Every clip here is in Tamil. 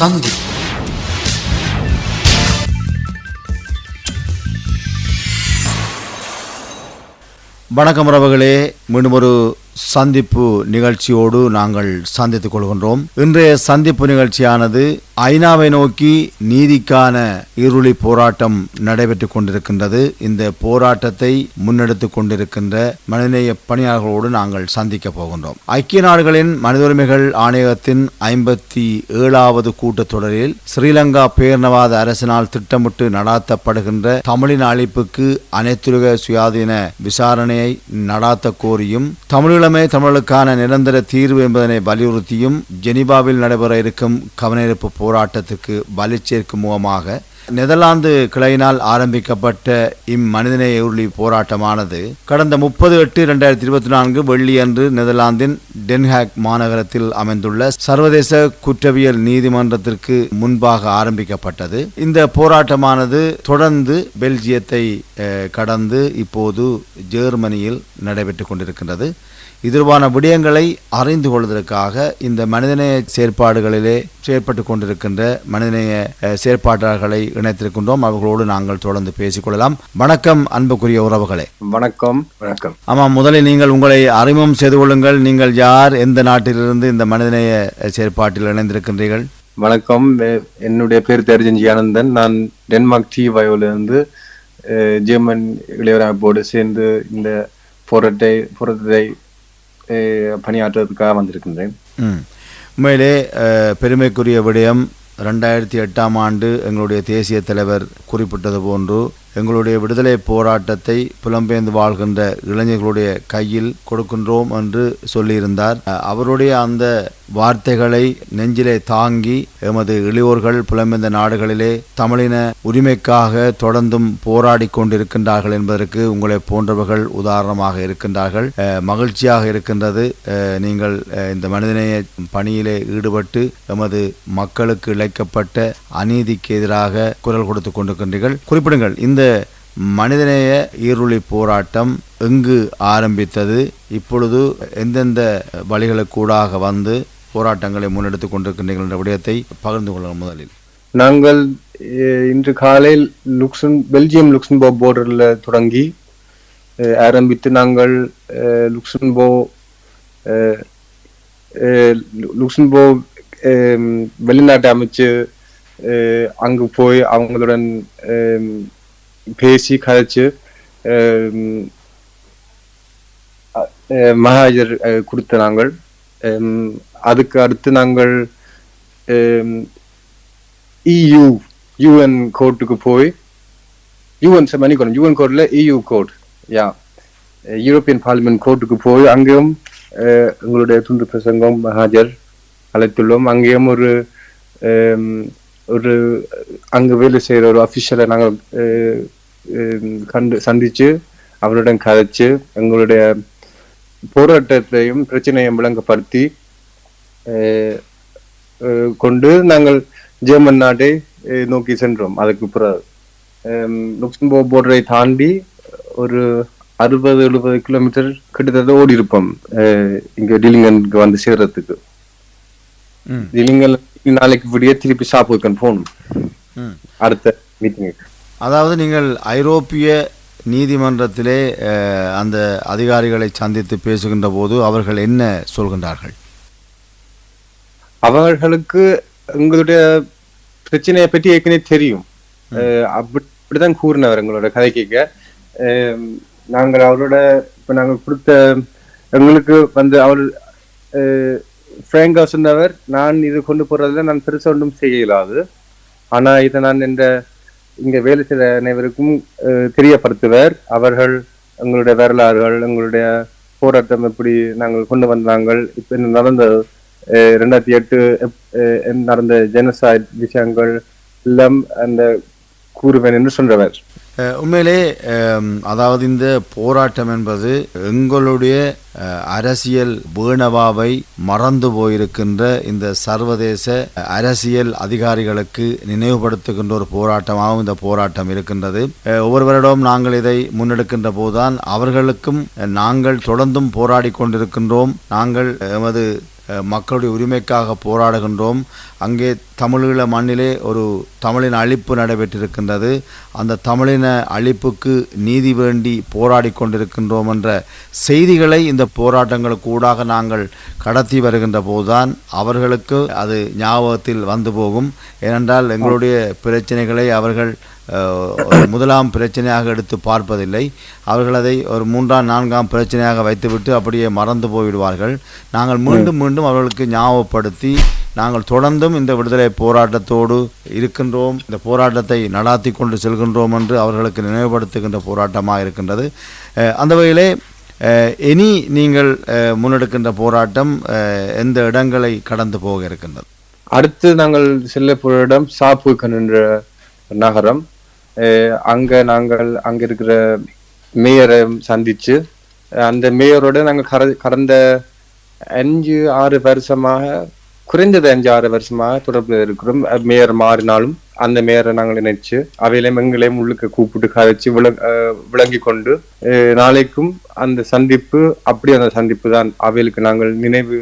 சந்தி வணக்கம் உறவுகளே. மீண்டும் ஒரு சந்திப்பு நிகழ்ச்சியோடு நாங்கள் சந்தித்துக் கொள்கின்றோம். இன்றைய சந்திப்பு நிகழ்ச்சியானது ஐநாவை நோக்கி நீதிக்கான இருளி போராட்டம் நடைபெற்றுக் கொண்டிருக்கின்றது. இந்த போராட்டத்தை முன்னெடுத்துக் கொண்டிருக்கின்ற மனிதநேய பணியாளர்களோடு நாங்கள் சந்திக்க போகின்றோம். ஐக்கிய நாடுகளின் மனித உரிமைகள் ஆணையகத்தின் ஐம்பத்தி ஏழாவது கூட்டத்தொடரில் ஸ்ரீலங்கா பேரினவாத அரசினால் திட்டமிட்டு நடாத்தப்படுகின்ற தமிழின் அழைப்புக்கு அனைத்துலக சுயாதீன விசாரணையை நடாத்த கோரியும் தமிழீழ தமிழீழமே தமிழுக்கான நிரந்தர தீர்வு என்பதனை வலியுறுத்தியும் ஜெனீவாவில் நடைபெற இருக்கும் கவனிப்பு போராட்டத்துக்கு வலி சேர்க்கும் முகமாக நெதர்லாந்து கிளையினால் ஆரம்பிக்கப்பட்ட இம்மனிதநேய உருளி போராட்டமானது கடந்த முப்பது எட்டு இரண்டாயிரத்தி இருபத்தி நான்கு வெள்ளியன்று நெதர்லாந்தின் டென்ஹாக் மாநகரத்தில் அமைந்துள்ள சர்வதேச குற்றவியல் நீதிமன்றத்திற்கு முன்பாக ஆரம்பிக்கப்பட்டது. இந்த போராட்டமானது தொடர்ந்து பெல்ஜியத்தை அஹ், கடந்து இப்போது ஜெர்மனியில் நடைபெற்றுக் கொண்டிருக்கின்றது. இதுவான விடயங்களை அறிந்து கொள்வதற்காக இந்த மனிதநேய செயற்பாடுகளிலே செயற்பட்டு கொண்டிருக்கின்ற மனிதநேய செயற்பாட்டாளர்களை இணைத்திருக்கின்றோம். அவர்களோடு நாங்கள் தொடர்ந்து பேசிக்கொள்ளலாம். வணக்கம் அன்புக்குரிய உறவுகளே. வணக்கம் வணக்கம். ஆமாம் முதலில் நீங்கள் உங்களை அறிமுகம் செய்து கொள்ளுங்கள். நீங்கள் யார் எந்த நாட்டிலிருந்து இந்த மனிதநேய செயற்பாட்டில் இணைந்திருக்கின்றீர்கள்? வணக்கம் என்னுடைய பேர் தெரிஞ்சஞ்சி ஆனந்தன். நான் டென்மார்க் டி வயோலிருந்து ஜெர்மன் அமைப்போடு சேர்ந்து இந்த போராட்டத்தை போராட்டத்தை பணியாற்றுவதற்காக வந்திருக்கின்றேன். உண்மையிலே பெருமைக்குரிய விடயம் ரெண்டாயிரத்தி எட்டாம் ஆண்டு எங்களுடைய தேசிய தலைவர் குறிப்பிட்டது போன்று எங்களுடைய விடுதலை போராட்டத்தை புலம்பெயர்ந்து வாழ்கின்ற இளைஞர்களுடைய கையில் கொடுக்கின்றோம் என்று சொல்லியிருந்தார். அவருடைய அந்த வார்த்தைகளை நெஞ்சிலே தாங்கி எமது இளையோர்கள் புலம்பெயர்ந்த நாடுகளிலே தமிழின உரிமைக்காக தொடர்ந்தும் போராடி கொண்டிருக்கின்றார்கள் என்பதற்கு உங்களை போன்றவர்கள் உதாரணமாக இருக்கின்றார்கள். மகிழ்ச்சியாக இருக்கின்றது. அஹ், நீங்கள் இந்த மனிதநேய பணியிலே ஈடுபட்டு எமது மக்களுக்கு இழைக்கப்பட்ட அநீதிக்கு எதிராக குரல் கொடுத்து கொண்டிருக்கின்றீர்கள். குறிப்பிடுங்கள் இந்த மனிதநேய ஈருளி போராட்டம் எங்கு ஆரம்பித்தது? இப்பொழுது எந்தெந்த வழிகளுக்கூடாக வந்து போராட்டங்களை முன்னெடுத்துக் கொண்டிருக்கின்றீர்கள் என்ற விடயத்தை பகிர்ந்து கொள்ளுங்கள் முதலில். நாங்கள் இன்று காலையில் லுக்சன் பெல்ஜியம் லுக்சன்போ போர்டரில் தொடங்கி ஆரம்பித்து நாங்கள் அஹ், லுக்சன்போ லுக்சன்போ வெளிநாட்டு அமைச்சு அங்கு போய் அவங்களுடன் பேசி கதைச்சு அஹ், அஹ், மகாஜர் அஹ், கொடுத்த நாங்கள் அதுக்கு அடுத்து நாங்கள் இயு யூஎன் கோர்ட்டுக்கு போய் யூஎன் மன்னிக்கணும் யூஎன் கோர்ட்ல EU court yeah European parliament கோர்ட்டுக்கு போய் அங்கேயும் அஹ், எங்களுடைய துண்டு பிரசங்கம் மகாஜர் அழைத்துள்ளோம் அங்கேயும் ஒரு ஒரு அங்க வேலை செய்யற ஒரு அபிஷியலை நாங்கள் கண்டு சந்திச்சு அவருடன் கதைச்சு எங்களுடைய போராட்டத்தையும் பிரச்சனையும் விளங்கப்படுத்தி கொண்டு நாங்கள் ஜெர்மன் நாட்டை நோக்கி சென்றோம் அதுக்கு பிறகு லுக்சம்போ போர்டரை தாண்டி ஒரு அறுபது எழுபது கிலோமீட்டர் கிட்டத்தட்ட ஓடி இருப்போம் இங்க டிலிங்கனுக்கு வந்து சேர்றதுக்கு. டிலிங்கன் நாளைக்கு விடிய திருப்பி சாப்பிடுக்கன் போகணும். அடுத்த மீட்டிங்குக்கு அதாவது நீங்கள் ஐரோப்பிய நீதிமன்றத்திலே அந்த அதிகாரிகளை சந்தித்து பேசுகின்ற போது அவர்கள் என்ன சொல்கின்றார்கள்? அவர்களுக்கு எங்களுடைய பிரச்சனையை பற்றி ஏற்கனவே தெரியும். அப்படிதான் கூறினவர் எங்களோட கதை கேட்க. நாங்கள் அவரோட இப்ப நாங்கள் கொடுத்த எங்களுக்கு வந்து அவர் ஃப்ரேங்கா சொன்னவர் நான் இது கொண்டு போறதுல நான் பெருசா ஒன்றும் செய்ய இயலாது ஆனா இதை நான் இந்த இங்க வேலை செய்த அனைவருக்கும் அஹ், தெரியப்படுத்துவர். அவர்கள் எங்களுடைய வரலாறுகள் எங்களுடைய போராட்டம் எப்படி நாங்கள் கொண்டு வந்தாங்கள் இப்ப நடந்த அஹ், ரெண்டாயிரத்தி எட்டு அஹ், நடந்த ஜெனசாய்ட் விஷயங்கள் எல்லாம் அந்த கூறுவேன் என்று சொன்னவர் உண்மையிலே அதாவது இந்த போராட்டம் என்பது எங்களுடைய அரசியல் வேணவாவை மறந்து போயிருக்கின்ற இந்த சர்வதேச அரசியல் அதிகாரிகளுக்கு நினைவுபடுத்துகின்ற ஒரு போராட்டமாகவும் இந்த போராட்டம் இருக்கின்றது. ஒவ்வொருவரிடம் நாங்கள் இதை முன்னெடுக்கின்ற போதுதான் அவர்களுக்கும் நாங்கள் தொடர்ந்தும் போராடி கொண்டிருக்கின்றோம். நாங்கள் எமது மக்களுடைய உரிமைக்காக போராடுகின்றோம். அங்கே தமிழீழ மண்ணிலே ஒரு தமிழின் அழிப்பு நடைபெற்றிருக்கின்றது. அந்த தமிழின அழிப்புக்கு நீதி வேண்டி போராடி கொண்டிருக்கின்றோம் என்ற செய்திகளை இந்த போராட்டங்களுக்கு ஊடாக நாங்கள் கடத்தி வருகின்ற போதுதான் அவர்களுக்கு அது ஞாபகத்தில் வந்து போகும். ஏனென்றால் எங்களுடைய பிரச்சனைகளை அவர்கள் முதலாம் பிரச்சனையாக எடுத்து பார்ப்பதில்லை. அவர்கள் அதை ஒரு மூன்றாம் நான்காம் பிரச்சனையாக வைத்துவிட்டு அப்படியே மறந்து போய்விடுவார்கள். நாங்கள் மீண்டும் மீண்டும் அவர்களுக்கு ஞாபகப்படுத்தி நாங்கள் தொடர்ந்தும் இந்த விடுதலை போராட்டத்தோடு இருக்கின்றோம். இந்த போராட்டத்தை நடாத்தி கொண்டு செல்கின்றோம் என்று அவர்களுக்கு நினைவுபடுத்துகின்ற போராட்டமாக இருக்கின்றது. அந்த வகையிலே இனி நீங்கள் முன்னெடுக்கின்ற போராட்டம் எந்த இடங்களை கடந்து போக இருக்கின்றது? அடுத்து நாங்கள் செல்ல போற இடம் சாப்புகன் என்ற நகரம். அங்க நாங்கள் அங்க இருக்கிற மேயரை சந்திச்சு அந்த மேயரோட நாங்கள் கடந்த அஞ்சு ஆறு வருஷமாக குறைந்தது அஞ்சு ஆறு வருஷமாக தொடர்புல இருக்கிறோம். மேயர் மாறினாலும் அந்த மேயரை நாங்கள் நினைச்சு அவையிலையும் எங்களையும் உள்ளுக்கு கூப்பிட்டு கதைச்சு விள விளங்கி கொண்டு நாளைக்கும் அந்த சந்திப்பு அப்படி அந்த சந்திப்பு தான் அவைகளுக்கு நாங்கள் நினைவு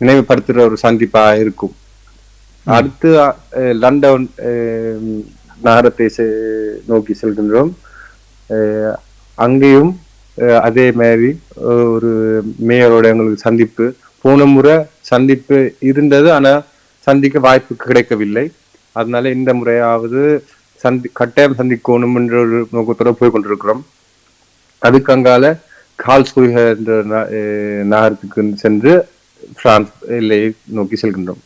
நினைவுபடுத்துற ஒரு சந்திப்பா இருக்கும். அடுத்து லண்டன் நகரத்தை செ- நோக்கி செல்கின்றோம். அஹ், அங்கேயும் அதே மாதிரி ஒரு மேயரோட எங்களுக்கு சந்திப்பு. போன முறை சந்திப்பு இருந்தது ஆனால் சந்திக்க வாய்ப்பு கிடைக்கவில்லை. அதனால இந்த முறையாவது சந்தி கட்டாயம் சந்திக்கணும் என்ற ஒரு நோக்கத்தோடு போய் கொண்டிருக்கிறோம். அதுக்கு அங்கால கால்ஸ்குரிக என்ற நகரத்துக்கு சென்று பிரான்ஸ் எல்லையை நோக்கி செல்கின்றோம்.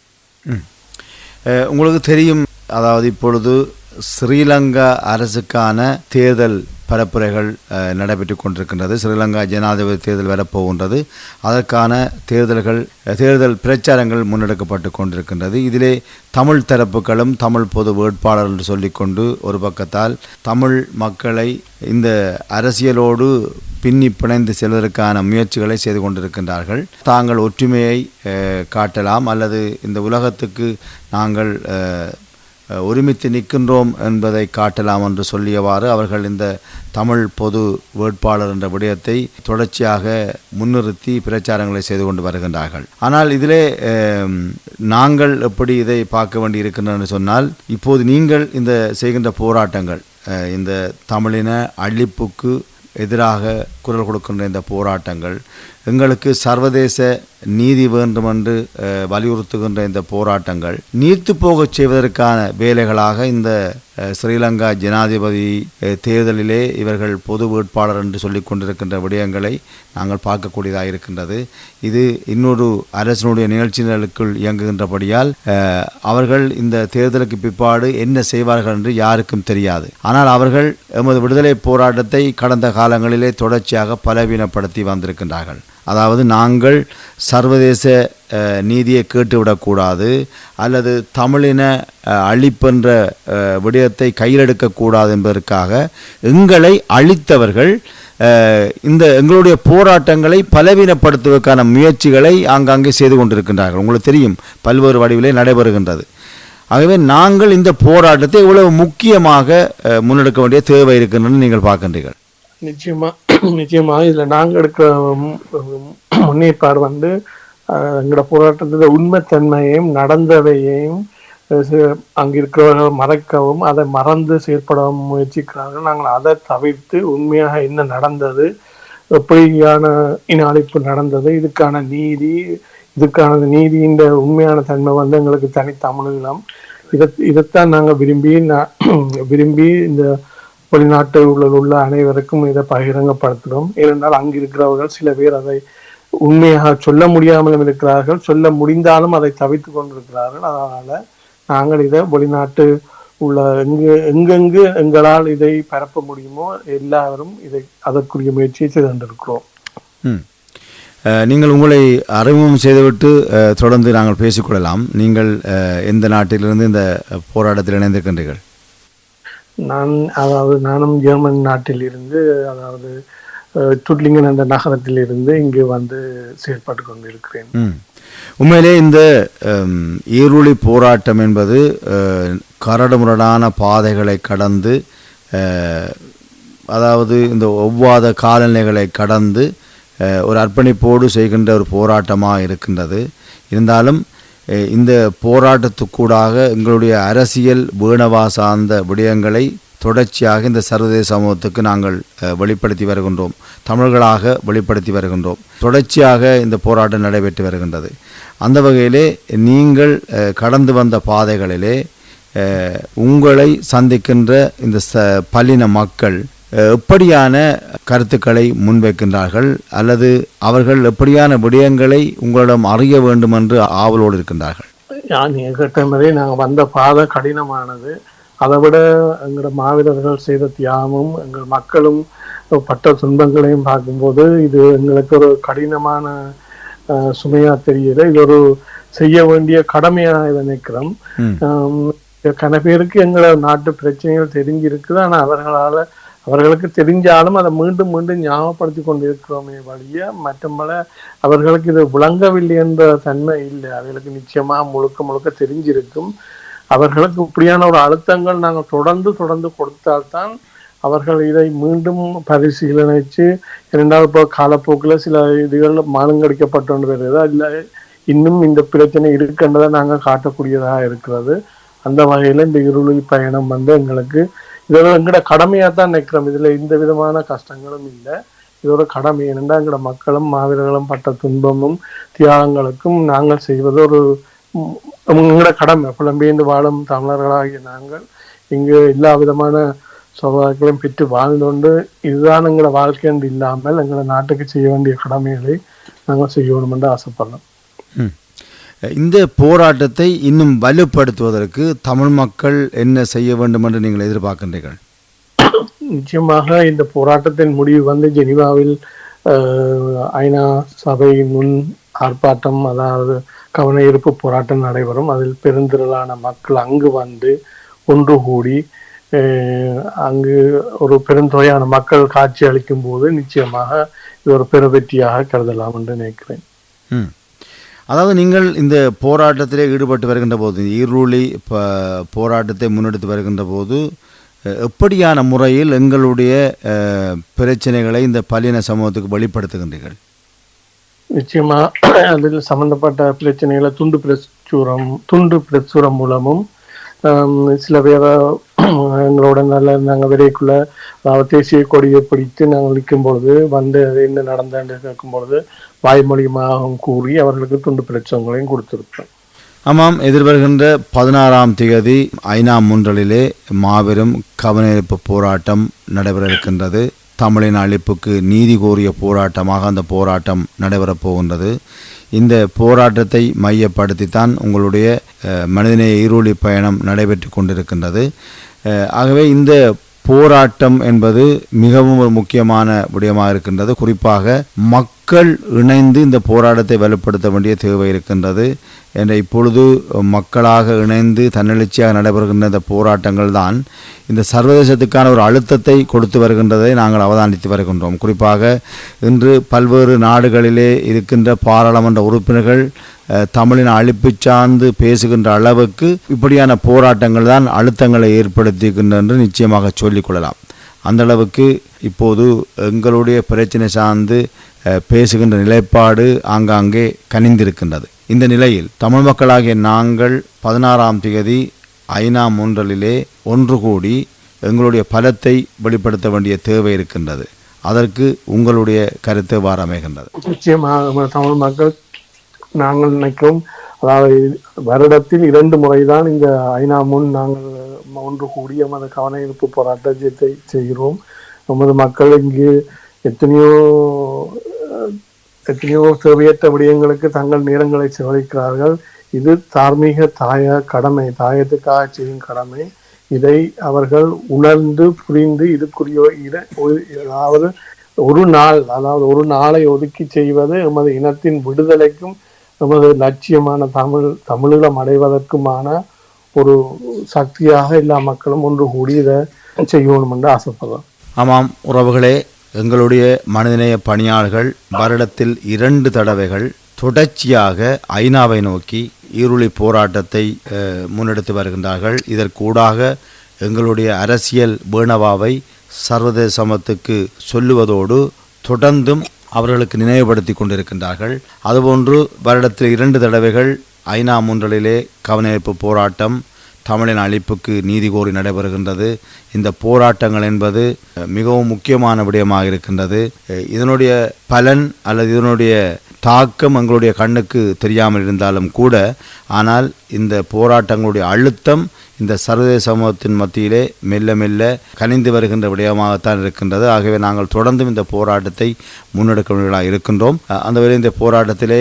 உங்களுக்கு தெரியும் அதாவது இப்பொழுது ஸ்ரீலங்கா அரசுக்கான தேர்தல் பரப்புரைகள் நடைபெற்று நடைபெற்றுக் கொண்டிருக்கின்றது. ஸ்ரீலங்கா ஜனாதிபதி தேர்தல் வரப்போகின்றது. அதற்கான தேர்தல்கள் தேர்தல் பிரச்சாரங்கள் முன்னெடுக்கப்பட்டு கொண்டிருக்கின்றது. இதிலே தமிழ் தரப்புகளும் தமிழ் பொது வேட்பாளர் என்று சொல்லிக்கொண்டு ஒரு பக்கத்தால் தமிழ் மக்களை இந்த அரசியலோடு பின்னி பிணைந்து செல்வதற்கான முயற்சிகளை செய்து கொண்டிருக்கின்றார்கள். தாங்கள் ஒற்றுமையை காட்டலாம். அல்லது இந்த உலகத்துக்கு நாங்கள் ஒருமித்து நிற்கின்றோம் என்பதை காட்டலாம் என்று சொல்லியவாறு அவர்கள் இந்த தமிழ் பொது வேட்பாளர் என்ற விடயத்தை தொடர்ச்சியாக முன்னிறுத்தி பிரச்சாரங்களை செய்து கொண்டு வருகின்றார்கள். ஆனால் இதிலே நாங்கள் எப்படி இதை பார்க்க வேண்டி இருக்கின்றன சொன்னால் இப்போது நீங்கள் இந்த செய்கின்ற போராட்டங்கள் இந்த தமிழின அழிப்புக்கு எதிராக குரல் கொடுக்கின்ற இந்த போராட்டங்கள் எங்களுக்கு சர்வதேச நீதி வேண்டும் என்று வலியுறுத்துகின்ற இந்த போராட்டங்கள் நீர்த்து போகச் செய்வதற்கான வேலைகளாக இந்த ஸ்ரீலங்கா ஜனாதிபதி தேர்தலிலே இவர்கள் பொது வேட்பாளர் என்று சொல்லிக் கொண்டிருக்கின்ற விடயங்களை நாங்கள் பார்க்கக்கூடியதாக இருக்கின்றது. இது இன்னொரு அரசினுடைய நிகழ்ச்சிகளுக்குள் இயங்குகின்றபடியால் அவர்கள் இந்த தேர்தலுக்கு பிற்பாடு என்ன செய்வார்கள் என்று யாருக்கும் தெரியாது. ஆனால் அவர்கள் எமது விடுதலை போராட்டத்தை கடந்த காலங்களிலே தொடர்ச்சியாக பலவீனப்படுத்தி வந்திருக்கின்றார்கள். அதாவது நாங்கள் சர்வதேச நீதியை கேட்டுவிடக்கூடாது அல்லது தமிழின அழிப்பென்ற விடயத்தை கையிலெடுக்கக்கூடாது என்பதற்காக எங்களை அழித்தவர்கள் இந்த எங்களுடைய போராட்டங்களை பலவீனப்படுத்துவதற்கான முயற்சிகளை ஆங்காங்கே செய்து கொண்டிருக்கின்றார்கள். உங்களுக்கு தெரியும் பல்வேறு வடிவிலே நடைபெறுகின்றது. ஆகவே நாங்கள் இந்த போராட்டத்தை இவ்வளவு முக்கியமாக முன்னெடுக்க வேண்டிய தேவை இருக்கின்றன நீங்கள் பார்க்கின்றீர்கள். நிச்சயமா நிச்சயமா. இதுல நாங்க எடுக்கிற முன்னேற்பாடு வந்து அஹ், எங்களோட போராட்டத்துல உண்மைத்தன்மையையும் நடந்தவையையும் அஹ், இருக்கிறவர்கள் மறைக்கவும் அதை மறந்து செயற்படவும் முயற்சிக்கிறார்கள். நாங்கள் அதை தவிர்த்து உண்மையாக என்ன நடந்தது எப்படியான இன அழைப்பு நடந்தது இதுக்கான நீதி இதுக்கான நீதியின் உண்மையான தன்மை வந்து எங்களுக்கு தனி இனம் இதை இதைத்தான் நாங்க விரும்பி விரும்பி இந்த வெளிநாட்டு உள்ள உள்ள அனைவருக்கும் இதை பகிரங்கப்படுத்துகிறோம். ஏனென்றால் அங்கு இருக்கிறவர்கள் சில பேர் அதை உண்மையாக சொல்ல முடியாமலும் இருக்கிறார்கள். சொல்ல முடிந்தாலும் அதை தவிர்த்து கொண்டிருக்கிறார்கள். அதனால நாங்கள் இதை வெளிநாட்டு உள்ள எங்கு எங்கெங்கு எங்களால் இதை பரப்ப முடியுமோ எல்லாரும் இதை அதற்குரிய முயற்சியை செய்து கொண்டிருக்கிறோம் நீங்கள் உங்களை அறிமுகம் செய்துவிட்டு தொடர்ந்து நாங்கள் பேசிக்கொள்ளலாம் நீங்கள் எந்த நாட்டிலிருந்து இந்த போராட்டத்தில் இணைந்திருக்கின்றீர்கள்? நான் அதாவது நானும் ஜெர்மன் நாட்டில் இருந்து அதாவது துட்லிங்கன் என்ற நகரத்தில் இருந்து இங்கு வந்து செயல்பட்டு கொண்டிருக்கிறேன். உண்மையிலே இந்த ஈருளி போராட்டம் என்பது கரடுமுரடான பாதைகளை கடந்து அதாவது இந்த ஒவ்வாத காலநிலைகளை கடந்து ஒரு அர்ப்பணிப்போடு செய்கின்ற ஒரு போராட்டமாக இருக்கின்றது. இருந்தாலும் இந்த போராட்டத்துக்கூடாக எங்களுடைய அரசியல் வீணவா சார்ந்த விடயங்களை தொடர்ச்சியாக இந்த சர்வதேச சமூகத்துக்கு நாங்கள் வெளிப்படுத்தி வருகின்றோம். தமிழர்களாக வெளிப்படுத்தி வருகின்றோம். தொடர்ச்சியாக இந்த போராட்டம் நடைபெற்று வருகின்றது. அந்த வகையிலே நீங்கள் கடந்து வந்த பாதைகளிலே உங்களை சந்திக்கின்ற இந்த ச பல்லின மக்கள் எப்படியான கருத்துக்களை முன்வைக்கின்றார்கள் அல்லது அவர்கள் எப்படியான விடயங்களை உங்களிடம் அறிய வேண்டும் என்று ஆவலோடு இருக்கின்றார்கள்? யா, நீங்க கேட்ட மாதிரி நாங்கள் வந்த பாதை கடினமானது. அதை விட எங்களோட மாவீரர்கள் செய்த தியாகமும் எங்கள் மக்களும் பட்ட துன்பங்களையும் பார்க்கும்போது இது எங்களுக்கு ஒரு கடினமான அஹ், சுமையா தெரியல இது ஒரு செய்ய வேண்டிய கடமையா இதை நினைக்கிறோம். ம். ஆம், கன பேருக்கு எங்களோட நாட்டு பிரச்சனைகள் தெரிஞ்சிருக்குது. ஆனா அவர்களால அவர்களுக்கு தெரிஞ்சாலும் அதை மீண்டும் மீண்டும் ஞாபகப்படுத்தி கொண்டிருக்கிறோமே வழிய மற்றபல அவர்களுக்கு இது விளங்கவில்லை என்ற தன்மை இல்லை. அவர்களுக்கு நிச்சயமா முழுக்க முழுக்க தெரிஞ்சிருக்கும். அவர்களுக்கு இப்படியான ஒரு அழுத்தங்கள் நாங்கள் தொடர்ந்து தொடர்ந்து கொடுத்தால்தான் அவர்கள் இதை மீண்டும் பரிசீலனைச்சு இரண்டாவது இப்போ காலப்போக்கில் சில இதுகள் மானங்கடிக்கப்பட்டு வருது இல்லை இன்னும் இந்த பிரச்சனை இருக்கின்றதை நாங்கள் காட்டக்கூடியதாக இருக்கிறது. அந்த வகையில் இந்த இருளி பயணம் வந்து எங்களுக்கு இது எங்களோட கடமையாக தான் நிற்கிறோம் இதில் எந்த விதமான கஷ்டங்களும் இல்லை. இது ஒரு கடமை என்னென்னா எங்களோட மக்களும் மாவீரர்களும் பட்ட துன்பமும் தியாகங்களுக்கும் நாங்கள் செய்வது ஒரு ம், எங்களோட கடமை. புலம்பெயர்ந்து வாழும் தமிழர்களாகிய நாங்கள் இங்கு எல்லா விதமான சௌபாகியங்களையும் பெற்று வாழ்ந்தோண்டு இதுதான் எங்களோட வாழ்க்கைன்னு இல்லாமல் எங்களோட நாட்டுக்கு செய்ய வேண்டிய கடமைகளை நாங்கள் செய்யணும் என்று ஆசைப்படுறோம் இந்த போராட்டத்தை இன்னும் வலுப்படுத்துவதற்கு தமிழ் மக்கள் என்ன செய்ய வேண்டும் என்று நீங்கள் எதிர்பார்க்கின்றீர்கள்? நிச்சயமாக இந்த போராட்டத்தின் முடிவு வந்து ஜெனீவாவில் ஐநா சபை முன் ஆர்ப்பாட்டம் அதாவது கவன ஈர்ப்பு போராட்டம் நடைபெறும். அதில் பெருந்திரளான மக்கள் அங்கு வந்து ஒன்று கூடி அங்கு ஒரு பெருந்தொகையான மக்கள் காட்சி அளிக்கும் போது நிச்சயமாக இது ஒரு பெரு வெற்றியாக கருதலாம் என்று நினைக்கிறேன். அதாவது நீங்கள் இந்த போராட்டத்திலே ஈடுபட்டு வருகின்ற போது ஈருளி போராட்டத்தை முன்னெடுத்து வருகின்ற போது எப்படியான முறையில் எங்களுடைய பிரச்சனைகளை இந்த பல்லின சமூகத்துக்கு வெளிப்படுத்துகின்றீர்கள்? நிச்சயமா அதில் சம்பந்தப்பட்ட பிரச்சனைகளை துண்டு பிரசுரம் துண்டு பிரசுரம் மூலமும் சில பேர் எங்களோட நல்ல நாங்கள் விரைக்குள்ள தேசிய கொடியை பிடித்து நாங்கள் நிற்கும் பொழுது வந்து என்ன நடந்தேன்னு கேட்கும் பொழுது வாய்மொழியமாகவும் கூறி அவர்களுக்கு துண்டு பிரச்சனைகளையும் கொடுத்திருப்போம். ஆமாம் எதிர்வருகின்ற பதினாறாம் தேதி ஐநா முன்றலிலே மாபெரும் கவனிப்பு போராட்டம் நடைபெற இருக்கின்றது தமிழின் அழிப்புக்கு நீதி கோரிய போராட்டமாக அந்த போராட்டம் நடைபெறப் போகின்றது. இந்த போராட்டத்தை மையப்படுத்தித்தான் உங்களுடைய மனிதநேய ஈரோலி பயணம் நடைபெற்று கொண்டிருக்கின்றது. ஆகவே இந்த போராட்டம் என்பது மிகவும் ஒரு முக்கியமான விடயமாக இருக்கின்றது. குறிப்பாக மக் மக்கள் இணைந்து இந்த போராட்டத்தை வலுப்படுத்த வேண்டிய தேவை இருக்கின்றது. என்ற இப்பொழுது மக்களாக இணைந்து தன்னெழுச்சியாக நடைபெறுகின்ற இந்த போராட்டங்கள் தான் இந்த சர்வதேசத்துக்கான ஒரு அழுத்தத்தை கொடுத்து வருகின்றதை நாங்கள் அவதானித்து வருகின்றோம். குறிப்பாக இன்று பல்வேறு நாடுகளிலே இருக்கின்ற பாராளுமன்ற உறுப்பினர்கள் தமிழின் அழிப்பு சார்ந்து பேசுகின்ற அளவுக்கு இப்படியான போராட்டங்கள் தான் அழுத்தங்களை ஏற்படுத்துகின்றன என்று நிச்சயமாக சொல்லிக்கொள்ளலாம் அந்த அளவுக்கு இப்போது எங்களுடைய பிரச்சனை சார்ந்து பேசுகின்ற நிலைப்பாடு ஆங்காங்கே கனிந்திருக்கின்றது. இந்த நிலையில் தமிழ் மக்களாகிய நாங்கள் பதினாறாம் தேதி ஐநா மூன்றலிலே ஒன்று கூடி எங்களுடைய பலத்தை வெளிப்படுத்த வேண்டிய தேவை இருக்கின்றது. அதற்கு உங்களுடைய கருத்து வார அமைகின்றது? நிச்சயமாக தமிழ் மக்கள் நாங்கள் நினைக்கும் அதாவது வருடத்தில் இரண்டு முறைதான் இந்த ஐநா முன் நாங்கள் ஒன்று கூடி எமது கவன ஈர்ப்பு போராட்டத்தை செய்கிறோம். நமது மக்கள் இங்கு எத்தனையோ எத்தனையோ தேவையற்ற விடயங்களுக்கு தங்கள் நேரங்களை செலவழிக்கிறார்கள். இது தார்மீக தாய கடமை தாயத்துக்காக செய்யும் கடமை. இதை அவர்கள் உணர்ந்து புரிந்து இதுக்குரிய இர- அதாவது ஒரு நாள் அதாவது ஒரு நாளை ஒதுக்கி செய்வது எமது இனத்தின் விடுதலைக்கும் நமது லட்சியமான தமிழ் தமிழீழம் அடைவதற்குமான ஒரு சக்தியாக எல்லா மக்களும் ஒன்று கூடி இதை செய்யணும் என்று ஆசைப்படுறோம் ஆமாம் உறவுகளே எங்களுடைய மனிதநேய பணியாளர்கள் வருடத்தில் இரண்டு தடவைகள் தொடர்ச்சியாக ஐநாவை நோக்கி ஈருளி போராட்டத்தை முன்னெடுத்து வருகின்றார்கள். இதற்கூடாக எங்களுடைய அரசியல் பேணவாவை சர்வதேச சமத்துக்கு சொல்லுவதோடு தொடர்ந்தும் அவர்களுக்கு நினைவுபடுத்தி கொண்டிருக்கின்றார்கள். அதுபோன்று வருடத்தில் இரண்டு தடவைகள் ஐநா முன்றலிலே கவனிப்பு போராட்டம் தமிழின் அழிப்புக்கு நீதி கோரி நடைபெறுகின்றது. இந்த போராட்டங்கள் என்பது மிகவும் முக்கியமான விடயமாக இருக்கின்றது. இதனுடைய பலன் அல்லது இதனுடைய தாக்கம் எங்களுடைய கண்ணுக்கு தெரியாமல் இருந்தாலும் கூட ஆனால் இந்த போராட்டங்களுடைய அழுத்தம் இந்த சர்வதேச சமூகத்தின் மத்தியிலே மெல்ல மெல்ல கனிந்து வருகின்ற விடயமாகத்தான் இருக்கின்றது. ஆகவே நாங்கள் தொடர்ந்தும் இந்த போராட்டத்தை முன்னெடுக்கவர்களாக இருக்கின்றோம். அந்த வகையில் இந்த போராட்டத்திலே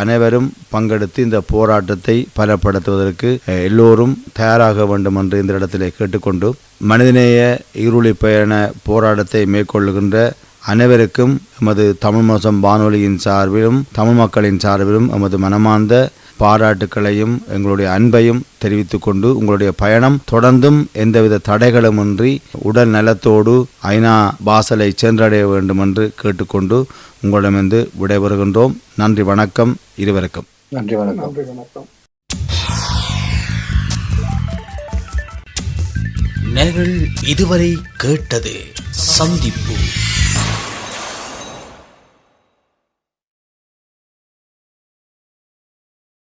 அனைவரும் பங்கெடுத்து இந்த போராட்டத்தை பலப்படுத்துவதற்கு எல்லோரும் தயாராக வேண்டும் என்று இந்த இடத்திலே கேட்டுக்கொண்டு மனிதநேய இருளி பயண போராட்டத்தை மேற்கொள்ளுகின்ற அனைவருக்கும் எமது தமிழ் மோசம் வானொலியின் சார்பிலும் தமிழ் மக்களின் சார்பிலும் எமது மனமார்ந்த பாராட்டுக்களையும் எங்களுடைய அன்பையும் தெரிவித்துக் கொண்டு உங்களுடைய பயணம் தொடர்ந்தும் எந்தவித தடைகளுமின்றி உடல் நலத்தோடு ஐநா வாசலை சென்றடைய வேண்டும் என்று கேட்டுக்கொண்டு உங்களிடமிருந்து விடைபெறுகின்றோம். நன்றி வணக்கம் இருவருக்கும். நன்றி வணக்கம். நன்றி வணக்கம். நேர்கள் இதுவரை கேட்டது சந்திப்பு.